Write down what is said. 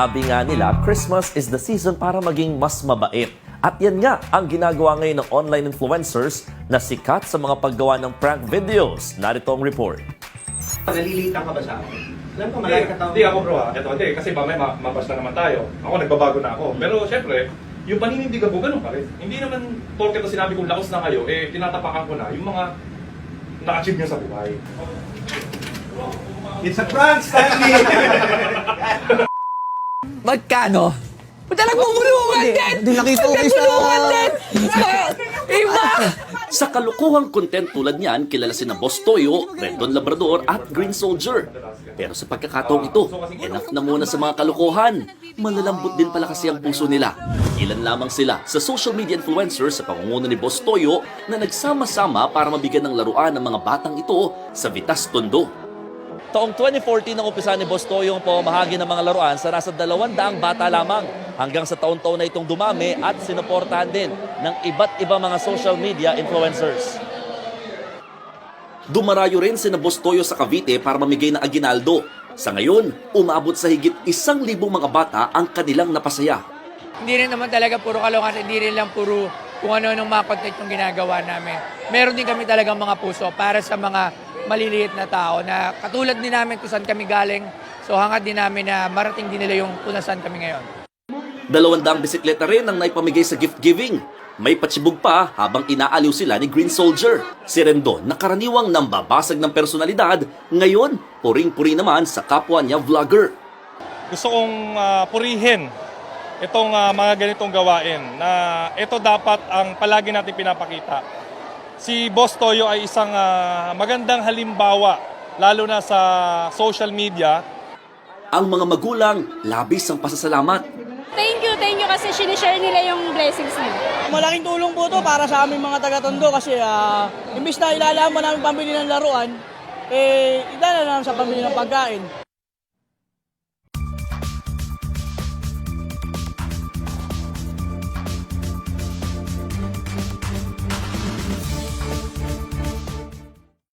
Sabi nga nila, Christmas is the season para maging mas mabait. At yan nga ang ginagawa ngayon ng online influencers na sikat sa mga paggawa ng prank videos. Narito ang report. Nalilita ka ba sa akin? Alam ko, Hindi, malaki ka tao. hindi ako bro ha. Ito, hindi. Kasi ba may ma- mabas na naman tayo. Ako, nagbabago na ako. Pero syempre, yung paninindigan ko, ganun pa rin. Hindi naman, porket na sinabi kong lakas na kayo, eh, tinatapakan ko na yung mga na-achieve niyo sa buhay. It's a prank, Stanley! Magkano? Ba't nagmumulungan din? Hindi nakita ko kayo sa- Nagmumulungan din! Sa- Iba! Sa kalukuhang content tulad niyan, kilala si na Boss Toyo, Rendon Labrador at Green Soldier. Pero sa pagkakataong ito, enough na muna sa mga kalukuhan. Malalambot din pala kasi ang puso nila. Ilan lamang sila sa social media influencers sa pangunguna ni Boss Toyo na nagsama-sama para mabigyan ng laruan ng mga batang ito sa Vitas Tondo. Taong 2014 nang umpisa ni Boss Toyo ang pamamahagi ng mga laruan sa nasa 200 bata lamang hanggang sa taon-taon na itong dumami at sinuportahan din ng iba't ibang mga social media influencers. Dumarayo rin si Boss Toyo sa Cavite para mamigay ng aginaldo. Sa ngayon, umabot sa higit isang libong mga bata ang kanilang napasaya. Hindi rin naman talaga puro kalokohan, hindi rin lang puro kung ano-anong mga content yung ginagawa namin. Meron din kami talagang mga puso para sa mga maliliit na tao na katulad din namin kung saan kami galing. So hangad din namin na marating din nila yung kung nasaan kami ngayon. Dalawandang bisikleta rin ang naipamigay sa gift giving. May patsibog pa habang inaaliw sila ni Green Soldier. Si Rendon na karaniwang nambabasag ng personalidad, ngayon puring-puri naman sa kapwa niya vlogger. Gusto kong ah, purihin itong ah, mga ganitong gawain na ito dapat ang palagi natin pinapakita. Si Boss Toyo ay isang ah, magandang halimbawa lalo na sa social media Ang mga magulang, labis ang pasasalamat. Thank you, thank you kasi sinishare nila yung blessings nila. Malaking tulong po to para sa aming mga taga-tondo kasi ah, imbis na ilalaman namin pambili ng laruan, eh, idala na lang sa pambili ng pagkain.